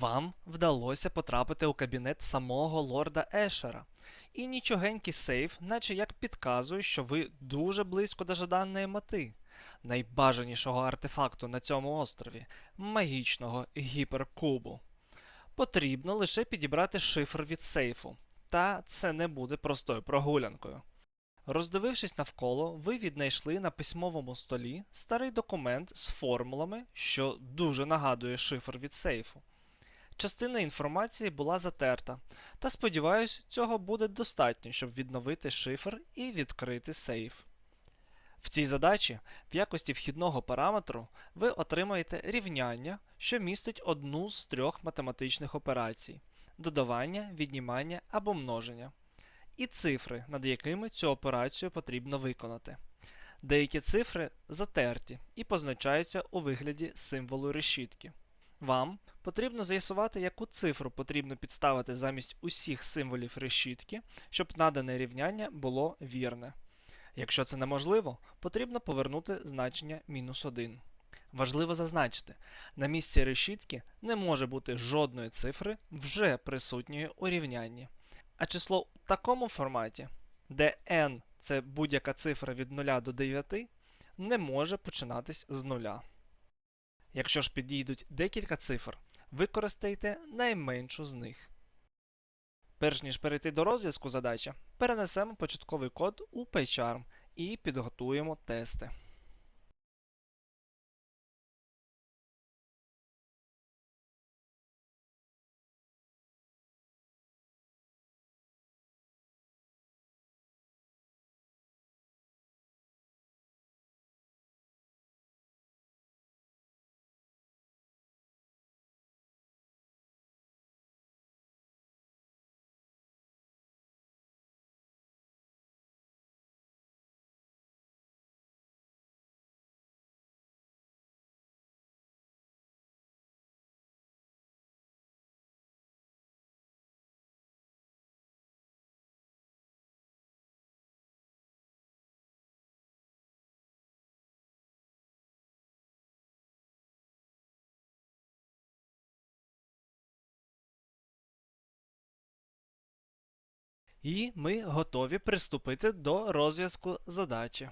Вам вдалося потрапити у кабінет самого лорда Ешера. І нічогенький сейф, наче як підказує, що ви дуже близько до жаданої мети, найбажанішого артефакту на цьому острові магічного гіперкубу. Потрібно лише підібрати шифр від сейфу, та це не буде простою прогулянкою. Роздивившись навколо, ви віднайшли на письмовому столі старий документ з формулами, що дуже нагадує шифр від сейфу. Частина інформації була затерта, та сподіваюсь, цього буде достатньо, щоб відновити шифр і відкрити сейф. В цій задачі в якості вхідного параметру ви отримаєте рівняння, що містить одну з трьох математичних операцій додавання, віднімання або множення, і цифри, над якими цю операцію потрібно виконати. Деякі цифри затерті і позначаються у вигляді символу решітки. Вам потрібно з'ясувати, яку цифру потрібно підставити замість усіх символів решітки, щоб надане рівняння було вірне. Якщо це неможливо, потрібно повернути значення мінус 1. Важливо зазначити, на місці решітки не може бути жодної цифри вже присутньої у рівнянні. А число у такому форматі, де n це будь-яка цифра від 0 до 9, не може починатись з нуля. Якщо ж підійдуть декілька цифр, використайте найменшу з них. Перш ніж перейти до розв'язку задачі, перенесемо початковий код у PyCharm і підготуємо тести. І ми готові приступити до розв'язку задачі.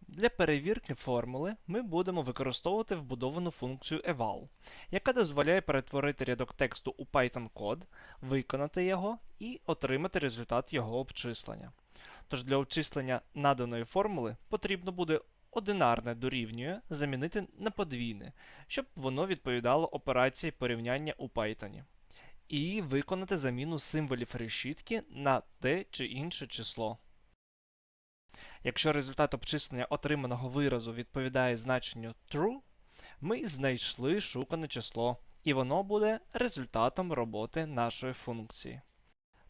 Для перевірки формули ми будемо використовувати вбудовану функцію eval, яка дозволяє перетворити рядок тексту у Python код, виконати його і отримати результат його обчислення. Тож для обчислення наданої формули потрібно буде одинарне дорівнює замінити на подвійне, щоб воно відповідало операції порівняння у Python і виконати заміну символів решітки на те чи інше число. Якщо результат обчислення отриманого виразу відповідає значенню true, ми знайшли шукане число, і воно буде результатом роботи нашої функції.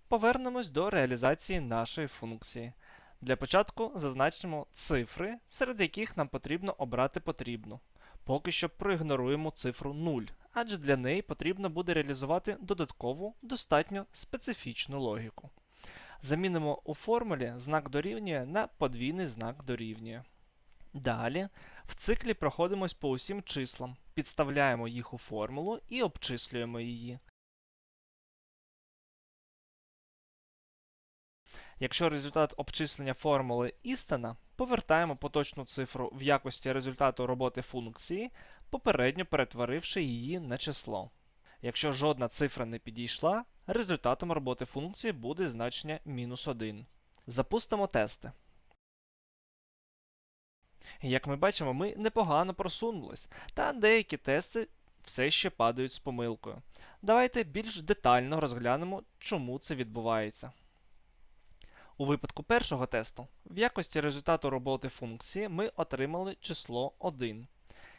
Повернемось до реалізації нашої функції. Для початку зазначимо цифри, серед яких нам потрібно обрати потрібну. Поки що проігноруємо цифру 0, адже для неї потрібно буде реалізувати додаткову, достатньо специфічну логіку. Замінимо у формулі знак дорівнює на подвійний знак дорівнює. Далі в циклі проходимось по усім числам, підставляємо їх у формулу і обчислюємо її. Якщо результат обчислення формули істина, повертаємо поточну цифру в якості результату роботи функції, попередньо перетворивши її на число. Якщо жодна цифра не підійшла, результатом роботи функції буде значення мінус 1. Запустимо тести. Як ми бачимо, ми непогано просунулись, та деякі тести все ще падають з помилкою. Давайте більш детально розглянемо, чому це відбувається. У випадку першого тесту, в якості результату роботи функції ми отримали число 1.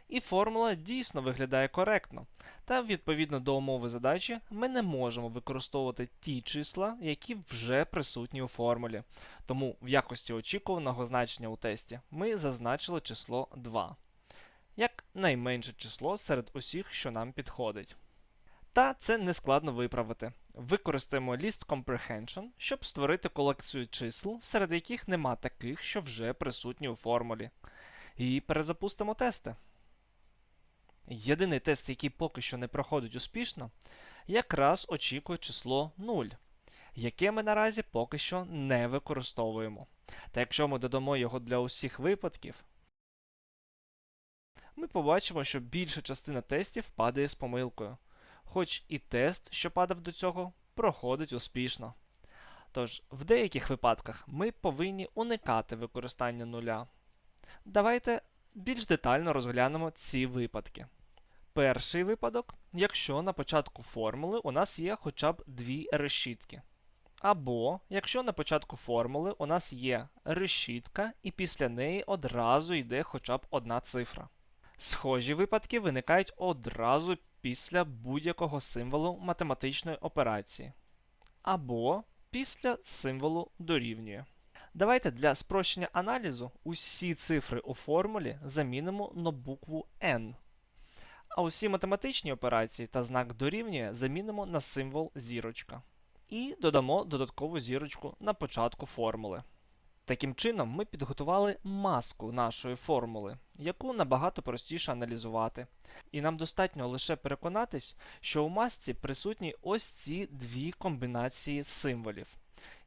І формула дійсно виглядає коректно. Та відповідно до умови задачі ми не можемо використовувати ті числа, які вже присутні у формулі. Тому в якості очікуваного значення у тесті ми зазначили число 2 як найменше число серед усіх, що нам підходить. Та це не складно виправити. Використаємо list comprehension, щоб створити колекцію чисел, серед яких нема таких, що вже присутні у формулі. І перезапустимо тести. єдиний тест, який поки що не проходить успішно, якраз очікує число 0, яке ми наразі поки що не використовуємо. Та якщо ми додамо його для усіх випадків, ми побачимо, що більша частина тестів падає з помилкою, хоч і тест, що падав до цього, проходить успішно. Тож, в деяких випадках ми повинні уникати використання нуля. Давайте більш детально розглянемо ці випадки. Перший випадок, якщо на початку формули у нас є хоча б дві решітки. Або якщо на початку формули у нас є решітка, і після неї одразу йде хоча б одна цифра. Схожі випадки виникають одразу після будь-якого символу математичної операції. Або після символу дорівнює. Давайте для спрощення аналізу усі цифри у формулі замінимо на букву n. А усі математичні операції та знак дорівнює замінимо на символ зірочка. І додамо додаткову зірочку на початку формули. Таким чином, ми підготували маску нашої формули, яку набагато простіше аналізувати. І нам достатньо лише переконатись, що у масці присутні ось ці дві комбінації символів.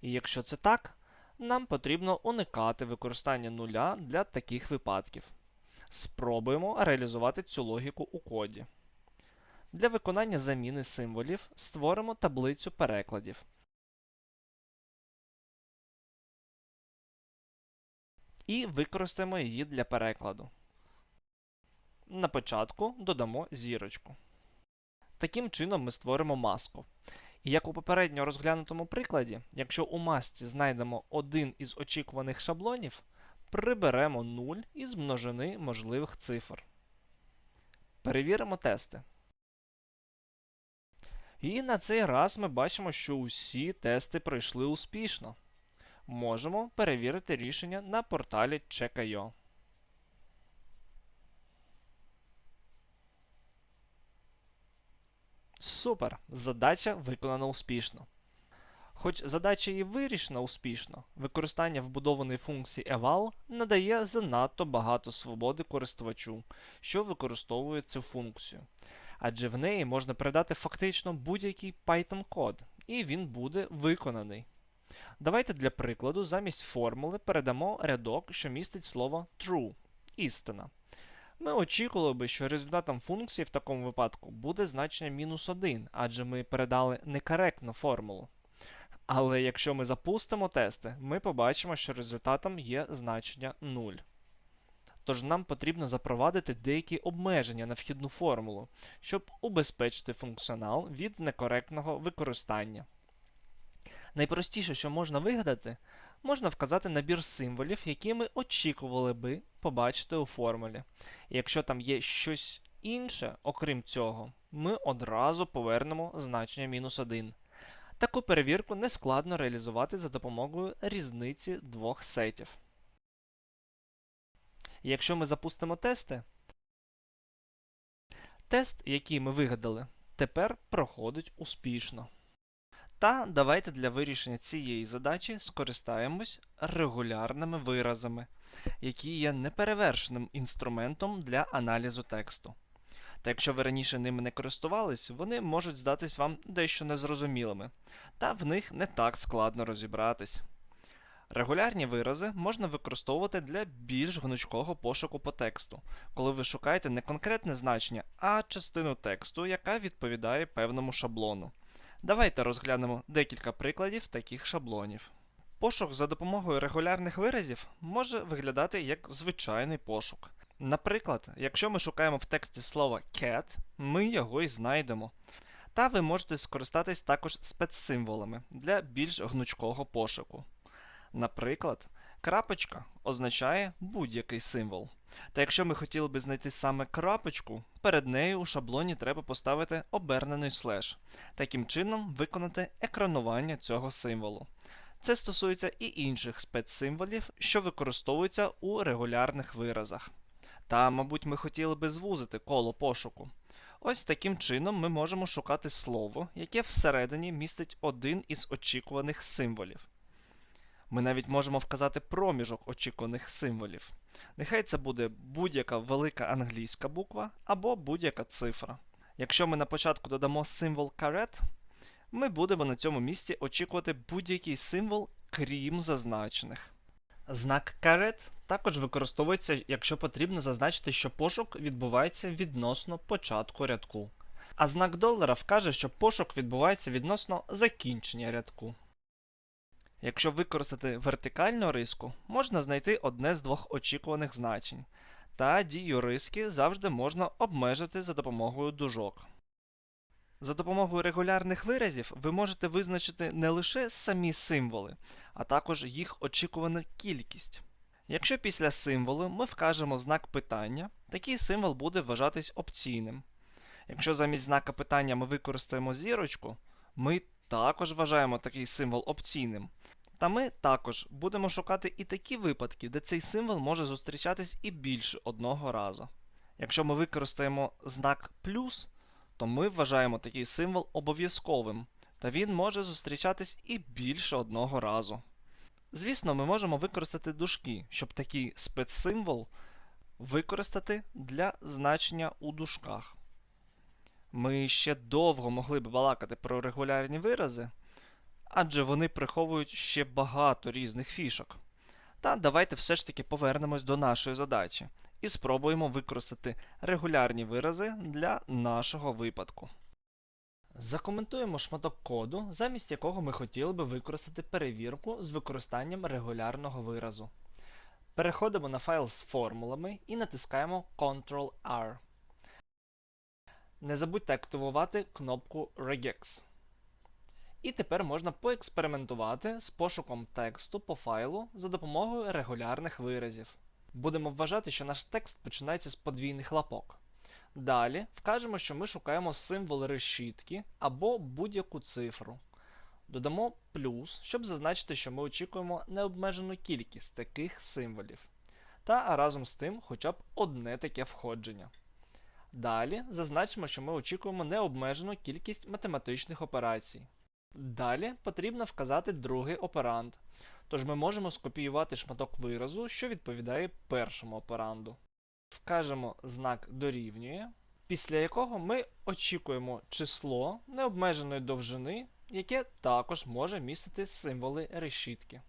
І якщо це так, нам потрібно уникати використання нуля для таких випадків. Спробуємо реалізувати цю логіку у коді. Для виконання заміни символів створимо таблицю перекладів. І використаємо її для перекладу. На початку додамо зірочку. Таким чином ми створимо маску. І як у попередньо розглянутому прикладі, якщо у масці знайдемо один із очікуваних шаблонів, приберемо 0 із множини можливих цифр. Перевіримо тести. І на цей раз ми бачимо, що усі тести пройшли успішно. Можемо перевірити рішення на порталі Check.io. Супер! Задача виконана успішно. Хоч задача і вирішена успішно, використання вбудованої функції eval надає занадто багато свободи користувачу, що використовує цю функцію. Адже в неї можна передати фактично будь-який Python код, і він буде виконаний. Давайте для прикладу замість формули передамо рядок, що містить слово true істина. Ми очікували би, що результатом функції в такому випадку буде значення мінус 1, адже ми передали некоректну формулу. Але якщо ми запустимо тести, ми побачимо, що результатом є значення 0. Тож нам потрібно запровадити деякі обмеження на вхідну формулу, щоб убезпечити функціонал від некоректного використання. Найпростіше, що можна вигадати, можна вказати набір символів, які ми очікували би побачити у формулі. І якщо там є щось інше, окрім цього, ми одразу повернемо значення мінус 1. Таку перевірку нескладно реалізувати за допомогою різниці двох сетів. Якщо ми запустимо тести, тест, який ми вигадали, тепер проходить успішно. Та давайте для вирішення цієї задачі скористаємось регулярними виразами, які є неперевершеним інструментом для аналізу тексту. Та якщо ви раніше ними не користувались, вони можуть здатись вам дещо незрозумілими, та в них не так складно розібратись. Регулярні вирази можна використовувати для більш гнучкого пошуку по тексту, коли ви шукаєте не конкретне значення, а частину тексту, яка відповідає певному шаблону. Давайте розглянемо декілька прикладів таких шаблонів. Пошук за допомогою регулярних виразів може виглядати як звичайний пошук. Наприклад, якщо ми шукаємо в тексті слово cat, ми його і знайдемо. Та ви можете скористатись також спецсимволами для більш гнучкого пошуку. Наприклад, крапочка означає будь-який символ. Та якщо ми хотіли би знайти саме крапочку, перед нею у шаблоні треба поставити обернений слеш, таким чином виконати екранування цього символу. Це стосується і інших спецсимволів, що використовуються у регулярних виразах. Та, мабуть, ми хотіли би звузити коло пошуку. Ось таким чином ми можемо шукати слово, яке всередині містить один із очікуваних символів. Ми навіть можемо вказати проміжок очікуваних символів. Нехай це буде будь-яка велика англійська буква або будь-яка цифра. Якщо ми на початку додамо символ карет, ми будемо на цьому місці очікувати будь-який символ, крім зазначених. Знак карет також використовується, якщо потрібно зазначити, що пошук відбувається відносно початку рядку. А знак долара вкаже, що пошук відбувається відносно закінчення рядку. Якщо використати вертикальну риску, можна знайти одне з двох очікуваних значень, та дію риски завжди можна обмежити за допомогою дужок. За допомогою регулярних виразів ви можете визначити не лише самі символи, а також їх очікувану кількість. Якщо після символу ми вкажемо знак питання, такий символ буде вважатись опційним. Якщо замість знака питання ми використаємо зірочку, ми також вважаємо такий символ опційним. Та ми також будемо шукати і такі випадки, де цей символ може зустрічатись і більше одного разу. Якщо ми використаємо знак плюс, то ми вважаємо такий символ обов'язковим, та він може зустрічатись і більше одного разу. Звісно, ми можемо використати дужки, щоб такий спецсимвол використати для значення у дужках. Ми ще довго могли б балакати про регулярні вирази, адже вони приховують ще багато різних фішок. Та давайте все ж таки повернемось до нашої задачі і спробуємо використати регулярні вирази для нашого випадку. Закоментуємо шматок коду, замість якого ми хотіли би використати перевірку з використанням регулярного виразу. Переходимо на файл з формулами і натискаємо Ctrl-R. Не забудьте активувати кнопку Regex. І тепер можна поекспериментувати з пошуком тексту по файлу за допомогою регулярних виразів. Будемо вважати, що наш текст починається з подвійних лапок. Далі вкажемо, що ми шукаємо символ решітки або будь-яку цифру. Додамо плюс, щоб зазначити, що ми очікуємо необмежену кількість таких символів. Та разом з тим хоча б одне таке входження. Далі зазначимо, що ми очікуємо необмежену кількість математичних операцій. Далі потрібно вказати другий операнд, тож ми можемо скопіювати шматок виразу, що відповідає першому операнду. Вкажемо знак дорівнює, після якого ми очікуємо число необмеженої довжини, яке також може містити символи решітки.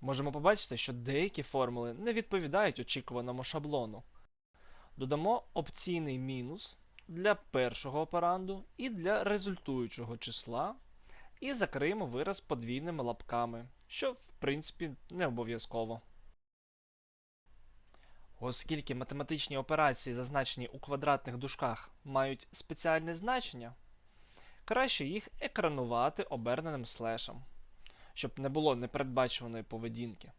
Можемо побачити, що деякі формули не відповідають очікуваному шаблону. Додамо опційний мінус для першого операнду і для результуючого числа, і закриємо вираз подвійними лапками, що в принципі не обов'язково. Оскільки математичні операції, зазначені у квадратних дужках, мають спеціальне значення, краще їх екранувати оберненим слешем, щоб не було непередбачуваної поведінки.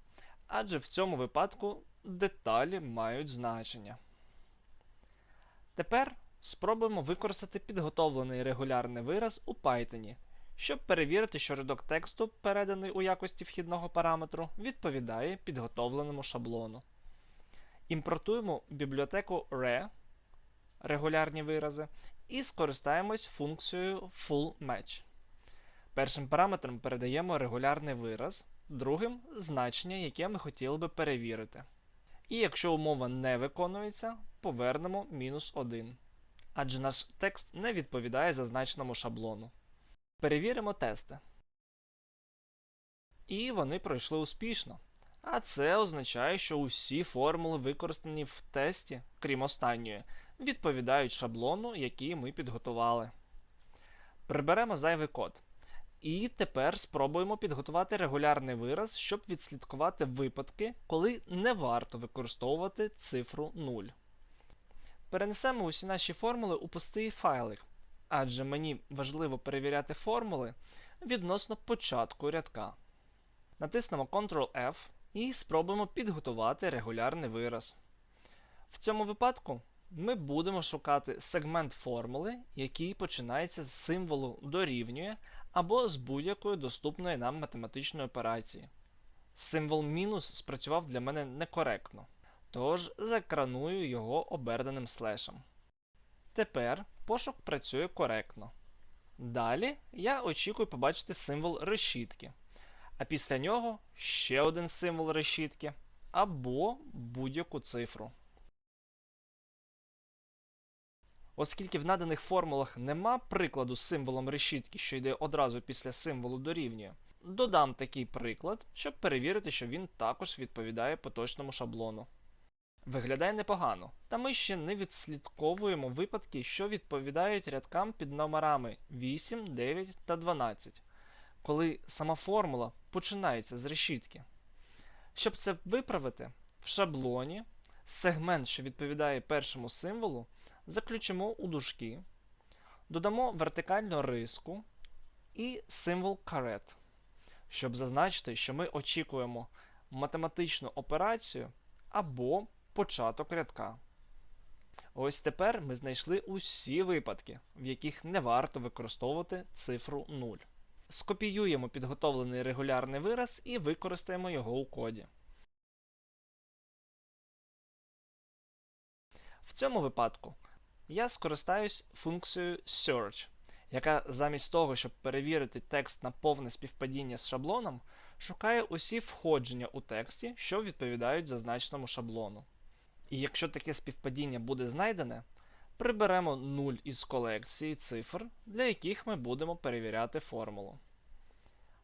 Адже в цьому випадку деталі мають значення. Тепер спробуємо використати підготовлений регулярний вираз у Python, щоб перевірити, що рядок тексту, переданий у якості вхідного параметру, відповідає підготовленому шаблону. Імпортуємо бібліотеку re, регулярні вирази, і скористаємось функцією fullMatch. Першим параметром передаємо регулярний вираз, другим значення, яке ми хотіли би перевірити. І якщо умова не виконується, повернемо мінус 1. Адже наш текст не відповідає зазначеному шаблону. Перевіримо тести. І вони пройшли успішно. А це означає, що усі формули, використані в тесті, крім останньої, відповідають шаблону, який ми підготували. Приберемо зайвий код. І тепер спробуємо підготувати регулярний вираз, щоб відслідкувати випадки, коли не варто використовувати цифру 0. Перенесемо усі наші формули у пустий файлик, адже мені важливо перевіряти формули відносно початку рядка. Натиснемо Ctrl-F і спробуємо підготувати регулярний вираз. В цьому випадку ми будемо шукати сегмент формули, який починається з символу дорівнює або з будь-якої доступної нам математичної операції. Символ мінус спрацював для мене некоректно, тож заекраную його оберненим слешем. Тепер пошук працює коректно. Далі я очікую побачити символ решітки. а після нього ще один символ решітки або будь-яку цифру. Оскільки в наданих формулах нема прикладу з символом решітки, що йде одразу після символу дорівнює, додам такий приклад, щоб перевірити, що він також відповідає поточному шаблону. Виглядає непогано, та ми ще не відслідковуємо випадки, що відповідають рядкам під номерами 8, 9 та 12, коли сама формула починається з решітки. Щоб це виправити, в шаблоні сегмент, що відповідає першому символу, заключимо у дужки, додамо вертикальну риску і символ карет, щоб зазначити, що ми очікуємо математичну операцію або початок рядка. Ось тепер ми знайшли усі випадки, в яких не варто використовувати цифру 0. Скопіюємо підготовлений регулярний вираз і використаємо його у коді. В цьому випадку я скористаюсь функцією search, яка замість того, щоб перевірити текст на повне співпадіння з шаблоном, шукає усі входження у тексті, що відповідають зазначеному шаблону. І якщо таке співпадіння буде знайдене, приберемо 0 із колекції цифр, для яких ми будемо перевіряти формулу.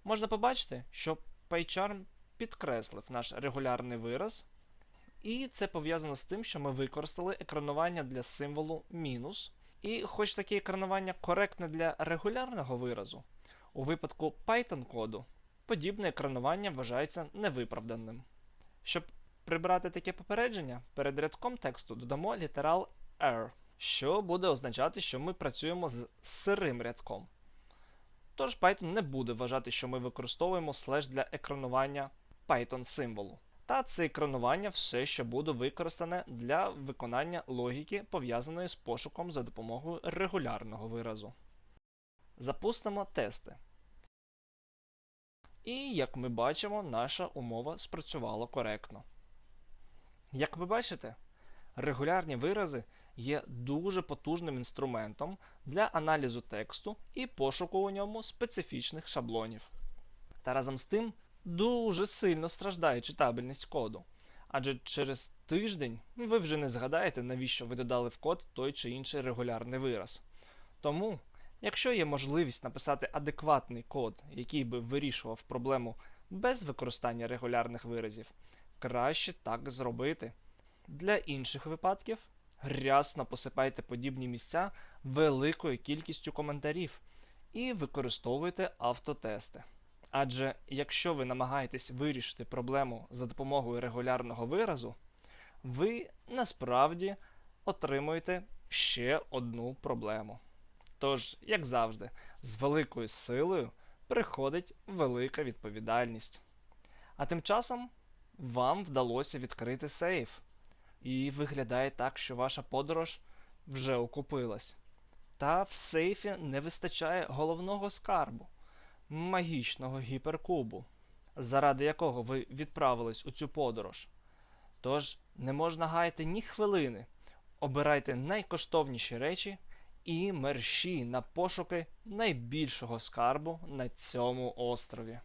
Можна побачити, що PyCharm підкреслив наш регулярний вираз, і це пов'язано з тим, що ми використали екранування для символу мінус. І хоч таке екранування коректне для регулярного виразу, у випадку Python коду подібне екранування вважається невиправданим. Щоб прибрати таке попередження, перед рядком тексту додамо літерал R, що буде означати, що ми працюємо з сирим рядком. Тож Python не буде вважати, що ми використовуємо слеш для екранування Python символу. Та це екранування все ще буде використане для виконання логіки, пов'язаної з пошуком за допомогою регулярного виразу. Запустимо тести. І, як ми бачимо, наша умова спрацювала коректно. Як ви бачите, регулярні вирази є дуже потужним інструментом для аналізу тексту і пошуку у ньому специфічних шаблонів. Та разом з тим дуже сильно страждає читабельність коду. Адже через тиждень ви вже не згадаєте, навіщо ви додали в код той чи інший регулярний вираз. Тому, якщо є можливість написати адекватний код, який би вирішував проблему без використання регулярних виразів, краще так зробити. Для інших випадків рясно посипайте подібні місця великою кількістю коментарів і використовуйте автотести. Адже якщо ви намагаєтесь вирішити проблему за допомогою регулярного виразу, ви насправді отримуєте ще одну проблему. Тож, як завжди, з великою силою приходить велика відповідальність. А тим часом вам вдалося відкрити сейф. І виглядає так, що ваша подорож вже окупилась. Та в сейфі не вистачає головного скарбу магічного гіперкубу, заради якого ви відправились у цю подорож. Тож не можна гаяти ні хвилини. Обирайте найкоштовніші речі і мерщі на пошуки найбільшого скарбу на цьому острові.